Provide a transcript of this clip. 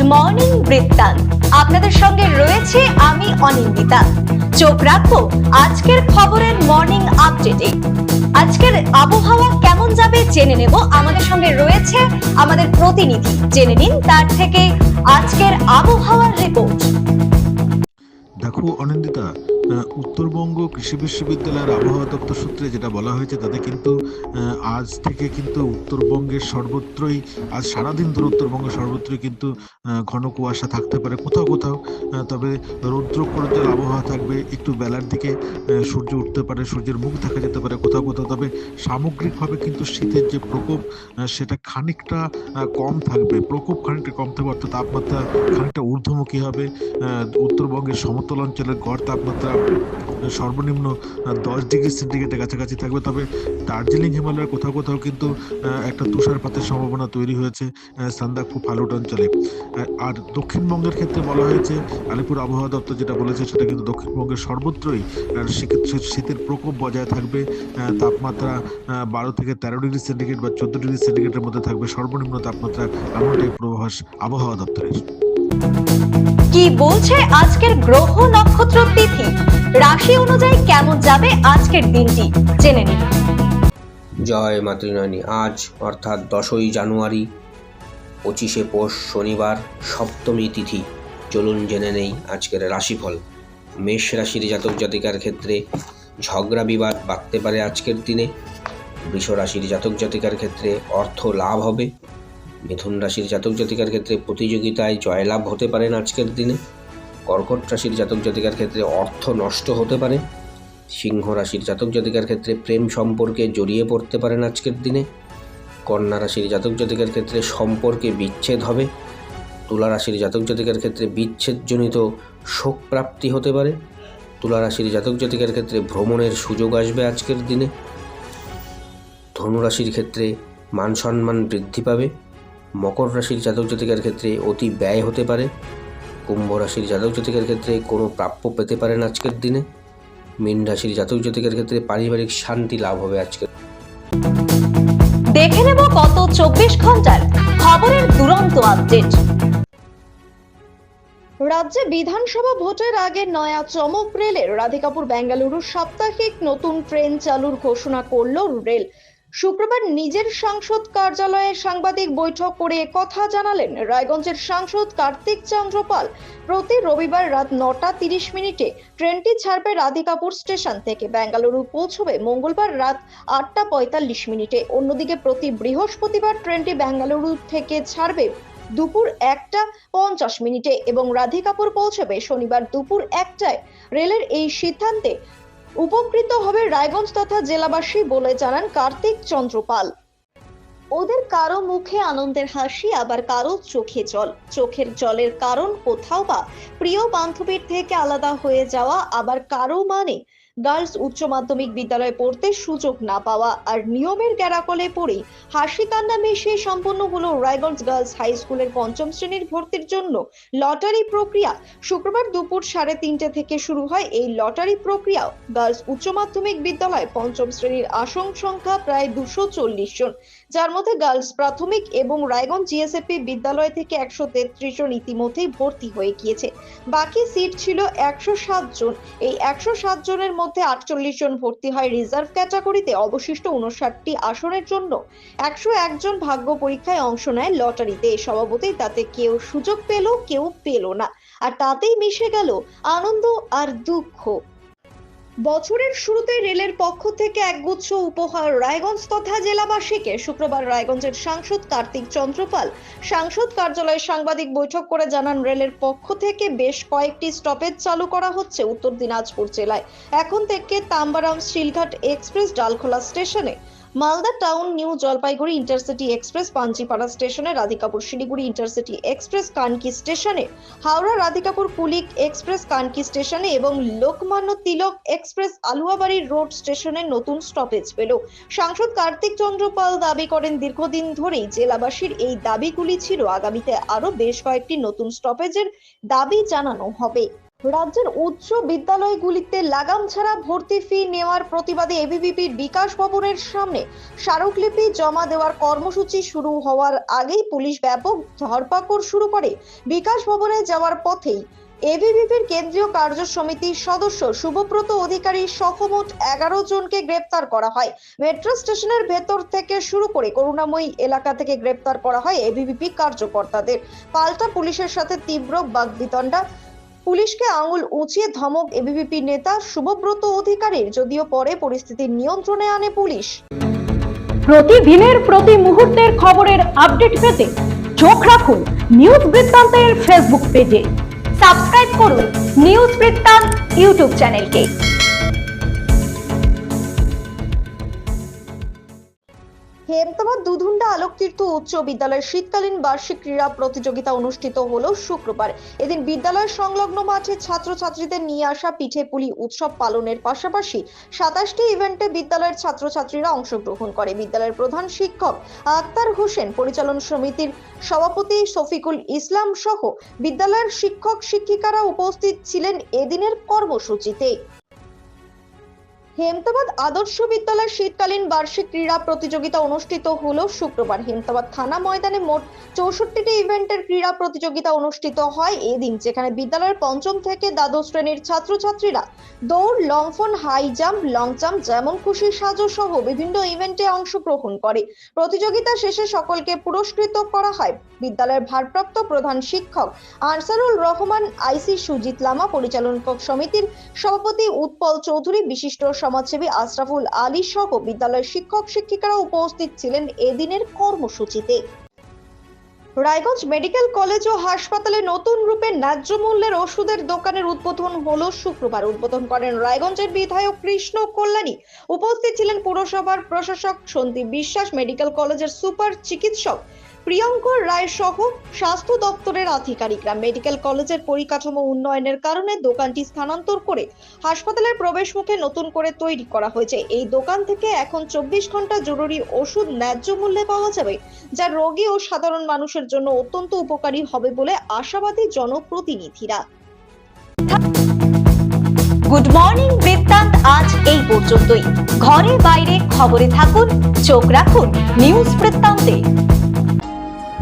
Good morning বৃত্তান্ত আপনাদের সঙ্গে রয়েছে আমি অনিন্দিতা। চোখ রাখব আজকের খবরের মর্নিং আপডেটে আজকের আবহাওয়া কেমন যাবে জেনে নেব। আমাদের সঙ্গে রয়েছে আমাদের প্রতিনিধি। জেনে নিন তার থেকে আজকের আবহাওয়ার রিপোর্ট দেখো অনিন্দিতা উত্তরবঙ্গ কৃষি বিশ্ববিদ্যালয়ের আবহাওয়া দপ্তর সূত্রে যেটা বলা হয়েছে, তাতে কিন্তু আজ থেকে কিন্তু উত্তরবঙ্গের সর্বত্রই, আজ সারাদিন ধরে উত্তরবঙ্গের সর্বত্রই কিন্তু ঘন কুয়াশা থাকতে পারে কোথাও কোথাও। তবে রৌদ্র প্রজ্জ্বল আবহাওয়া থাকবে, একটু বেলার দিকে সূর্য উঠতে পারে, সূর্যের মুখ দেখা যেতে পারে কোথাও কোথাও। তবে সামগ্রিকভাবে কিন্তু শীতের যে প্রকোপ সেটা খানিকটা কম থাকবে। প্রকোপ খানিকটা কম থাকবে, অর্থাৎ তাপমাত্রা খানিকটা ঊর্ধ্বমুখী হবে। উত্তরবঙ্গের সমতল অঞ্চলের গড় তাপমাত্রা সর্বনিম্ন দশ ডিগ্রি সেন্টিগ্রেডের কাছাকাছি থাকবে। তবে দার্জিলিং, হিমালয়ের কোথাও কোথাও কিন্তু একটা তুষারপাতের সম্ভাবনা তৈরি হয়েছে সান্দাকফু ফালুট অঞ্চলে। আর দক্ষিণবঙ্গের ক্ষেত্রে বলা হয়েছে, আলিপুর আবহাওয়া দপ্তর যেটা বলেছে, সেটা কিন্তু দক্ষিণবঙ্গের সর্বত্রই শীতের প্রকোপ বজায় থাকবে তাপমাত্রা বারো থেকে তেরো ডিগ্রি সেন্টিগ্রেড বা চোদ্দ ডিগ্রি সেন্টিগ্রেডের মধ্যে থাকবে সর্বনিম্ন তাপমাত্রা, এমনটাই পূর্বাভাস আবহাওয়া দপ্তরের। কি বলছে আজকের গ্রহ নক্ষত্র তিথি? রাশি অনুযায়ী কেমন যাবে আজকের দিনটি? জেনে নিন। জয় মাতৃনয়নী। আজ, অর্থাৎ দশই জানুয়ারি, পঁচিশে পৌষ শনিবার, সপ্তমী তিথি। চলুন জেনে নেই আজকের রাশিফল। মেষ রাশির জাতক জাতিকার ক্ষেত্রে ঝগড়া বিবাদ বাড়তে পারে আজকের দিনে। বৃষ রাশির জাতক জাতিকার ক্ষেত্রে অর্থ লাভ হবে। মিথুন রাশির জাতক জাতিকার ক্ষেত্রে প্রতিযোগিতায় জয়লাভ হতে পারেন আজকের দিনে। কর্কট রাশির জাতক জাতিকার ক্ষেত্রে অর্থ নষ্ট হতে পারে। সিংহ রাশির জাতক জাতিকার ক্ষেত্রে প্রেম সম্পর্কে জড়িয়ে পড়তে পারেন আজকের দিনে। কন্যা রাশির জাতক জাতিকার ক্ষেত্রে সম্পর্কে বিচ্ছেদ হবে। তুলা রাশির জাতক জাতিকার ক্ষেত্রে বিচ্ছেদজনিত শোক প্রাপ্তি হতে পারে। তুলা রাশির জাতক জাতিকার ক্ষেত্রে ভ্রমণের সুযোগ আসবে আজকের দিনে। ধনুরাশির ক্ষেত্রে মান সম্মান বৃদ্ধি পাবে। মকর রাশির জাতক জাতিকার ক্ষেত্রে অতি ব্যয় হতে পারে। কুম্ভ রাশির জাতক জাতিকার ক্ষেত্রে কোনো প্রাপ্য পেতে পারেন আজকের দিনে। মীন রাশির জাতক জাতিকের ক্ষেত্রে পারিবারিক শান্তি লাভ হবে আজকে দেখে নেব গত চব্বিশ ঘণ্টার খবরের দুরন্ত আপডেট। রাজ্যে বিধানসভা ভোটের আগে নয়া চমক রেলের। রাধিকাপুর বেঙ্গালুরু সাপ্তাহিক নতুন ট্রেন চালুর ঘোষণা করল রেল। শুক্রবার নিজের সাংসদ কার্যালয়ে সাংবাদিক বৈঠক করে কথা জানালেন রায়গঞ্জের সাংসদ কার্তিক চন্দ্র পাল প্রতি রবিবার রাত নটা তিরিশ মিনিটে ট্রেনটি ছাড়বে রাধিকাপুর স্টেশন থেকে। বেঙ্গালুরু পৌঁছবে মঙ্গলবার রাত আটটা পঁয়তাল্লিশ মিনিটে। অন্যদিকে প্রতি বৃহস্পতিবার ট্রেনটি বেঙ্গালুরু থেকে ছাড়বে দুপুর একটা পঞ্চাশ মিনিটে এবং রাধিকাপুর পৌঁছবে শনিবার দুপুর একটায়। রেলের এই সিদ্ধান্তে উপকৃত হবে রায়গঞ্জ তথা জেলাবাসী বলে জানান কার্তিক চন্দ্রপাল। ওদের কারও মুখে আনন্দের হাসি, আবার কারও চোখে জল। চোখের জলের কারণ কোথাও বা। প্রিয় বান্ধবীর থেকে আলাদা হয়ে যাওয়া, আবার কারও মানে গার্লস উচ্চ মাধ্যমিক বিদ্যালয়ে পড়তে সুযোগ না পাওয়া আর নিয়মের ক্যারাকলে পড়ে হাসি কান্না মিশিয়ে সম্পন্ন হল রায়গঞ্জ গার্লস হাই স্কুলের পঞ্চম শ্রেণির ভর্তির জন্য লটারি প্রক্রিয়া শুক্রবার দুপুর সাড়ে তিনটে থেকে শুরু হয় এই লটারি প্রক্রিয়া গার্লস উচ্চ মাধ্যমিক বিদ্যালয় পঞ্চম শ্রেণির আসন সংখ্যা প্রায় দুশো চল্লিশ জন। যার মধ্যে গার্লস প্রাথমিক এবং রায়গঞ্জ জিএসএপি বিদ্যালয় থেকে একশো তেত্রিশ জন ইতিমধ্যেই ভর্তি হয়ে গিয়েছে। বাকি সিট ছিল একশো সাত জন। এই একশো সাত জনের মধ্যে আটচল্লিশ জন ভর্তি হয় রিজার্ভ ক্যাটাগরিতে। অবশিষ্ট উনষাটটি আসনের জন্য একশো একজন ভাগ্য পরীক্ষায় অংশ নেয় লটারিতে। স্বভাবতই তাতে কেউ সুযোগ পেল, কেউ পেল না। আর তাতেই মিশে গেল আনন্দ আর দুঃখ। বছরের শুরুতে রেলের পক্ষ থেকে একগুচ্ছ উপহার রায়গঞ্জ তথা জেলাবাসীকে। শুক্রবার রায়গঞ্জের সাংসদ কার্তিক চন্দ্রপাল, সাংসদ কার্যালয়ে সাংবাদিক বৈঠক করে জানান, রেলের পক্ষ থেকে বেশ কয়েকটি স্টপেজ চালু করা হচ্ছে উত্তর দিনাজপুর জেলায়। এখন থেকে তাম্বারাম, শিলঘাট এক্সপ্রেস, ডালখোলা স্টেশনে Malda town new Jalpaiguri intercity express Panchipara স্টেশনে রাধিকাপুর শিলিগুড়ি ইন্টারসিটি এক্সপ্রেস কানকি স্টেশনে হাওড়া রাধিকাপুর কুলিক এক্সপ্রেস কানকি স্টেশনে এবং লোকমান্য তিলক এক্সপ্রেস আলুয়াবাড়ি রোড স্টেশনে নতুন স্টপেজ পেল। সাংসদ কার্তিক চন্দ্র পাল দাবি করেন, দীর্ঘদিন ধরেই জেলাবাসীর এই দাবিগুলি ছিল, আগামীতে আরও বেশ কয়েকটি নতুন স্টপেজের দাবি জানানো হবে। রাজ্যের উচ্চ বিদ্যালয়গুলিতে লাগাম ছাড়া ভর্তি ফি নেওয়ার প্রতিবাদে এবিভিপির বিকাশ ভবনের সামনে স্মারকলিপি জমা দেওয়ার কর্মসূচি শুরু হওয়ার আগেই পুলিশ ব্যাপক ধরপাকড় শুরু করে। বিকাশ ভবনে যাওয়ার পথেই এবিভিপির কেন্দ্রীয় কার্য সমিতির সদস্য শুভব্রত অধিকারী সহ মোট এগারো জনকে গ্রেপ্তার করা হয়। মেট্রো স্টেশনের ভেতর থেকে শুরু করে করুণাময়ী এলাকা থেকে গ্রেপ্তার করা হয় এবিভিপি কার্যকর্তাদের। পাল্টা পুলিশের সাথে তীব্র বাগবিতণ্ডা পুলিশকে আঙুল উঁচিয়ে ধমক এবিভিপি নেতা শুভব্রত অধিকারীর, যদিও পরে পরিস্থিতি নিয়ন্ত্রণে আনে পুলিশ। প্রতিদিনের প্রতি মুহূর্তের খবরের আপডেট পেতে চোখ রাখুন নিউজ বৃত্তান্তের ফেসবুক পেজে। সাবস্ক্রাইব করুন নিউজ বৃত্তান্ত ইউটিউব চ্যানেলকে। হেমতাবাদ দুধুন্ডা আলোকতীর্থ উচ্চ বিদ্যালয়ের শীতকালীন বার্ষিক ক্রীড়া প্রতিযোগিতা অনুষ্ঠিত হল শুক্রবার। এদিন বিদ্যালয় সংলগ্ন মাঠে ছাত্রছাত্রীদের নিয়ে আসা পিঠে পুলি উৎসব পালনের পাশাপাশি সাতাশটি ইভেন্টে বিদ্যালয়ের ছাত্রছাত্রীরা অংশগ্রহণ করে। বিদ্যালয়ের প্রধান শিক্ষক আক্তার হোসেন, পরিচালন সমিতির সভাপতি শফিকুল ইসলাম সহ বিদ্যালয়ের শিক্ষক শিক্ষিকারা উপস্থিত ছিলেন এদিনের কর্মসূচিতে। হেমতাবাদ আদর্শ বিদ্যালয়ের শীতকালীন বার্ষিক ক্রীড়া প্রতিযোগিতা অনুষ্ঠিত হলো শুক্রবার। হেমতাবাদ থানা ময়দানে মোট চৌষট্টিটি ইভেন্টের ক্রীড়া প্রতিযোগিতা অনুষ্ঠিত হয় এদিন, যেখানে বিদ্যালয়ের পঞ্চম থেকে দ্বাদশ শ্রেণির ছাত্রছাত্রীরা দৌড়, লংফন, হাই জাম্প, লং জাম্প, যেমন খুশি সাজো সহ বিভিন্ন ইভেন্টে অংশগ্রহণ করে। প্রতিযোগিতা শেষে সকলকে পুরস্কৃত করা হয়। বিদ্যালয়ের ভারপ্রাপ্ত প্রধান শিক্ষক আনসারুল রহমান, আইসি সুজিত লামা, পরিচালন সমিতির সভাপতি উৎপল চৌধুরী, বিশিষ্ট সমাজসেবী আশরাফুল আলী সহ বিদ্যালয়ের শিক্ষক শিক্ষিকারা উপস্থিত ছিলেন এদিনের কর্মসূচিতে। রায়গঞ্জ মেডিকেল কলেজ ও হাসপাতালে নতুন রূপে ন্যায্য মূল্যের ওষুধের দোকানের উদ্বোধন হলো শুক্রবার। উদ্বোধন করেন রায়গঞ্জের বিধায়ক কৃষ্ণ কল্যাণী। উপস্থিত ছিলেন পুরসভার প্রশাসক সন্দীপ বিশ্বাস, মেডিকেল কলেজের সুপার চিকিৎসক প্রিয়ঙ্কর রায় সহ স্বাস্থ্য দপ্তরের আধিকারিকরা মেডিকেল কলেজের পরিকাঠামো উন্নয়নের কারণে দোকানটি স্থানান্তর করে হাসপাতালের প্রবেশ মুখে নতুন করে তৈরি করা হয়েছে। এই দোকান থেকে এখন চব্বিশ ঘণ্টা জরুরি ওষুধ ন্যায্য মূল্যে পাওয়া যাবে, যা রোগী ও সাধারণ মানুষের জন্য অত্যন্ত উপকারী হবে বলে আশাবাদী জনপ্রতিনিধিরা। গুড মর্নিং, বৃত্তান্ত। আজ এই পর্যন্তই। ঘরে বাইরে খবরে থাকুন, চোখ রাখুন, নিউজ বৃত্তান্তে।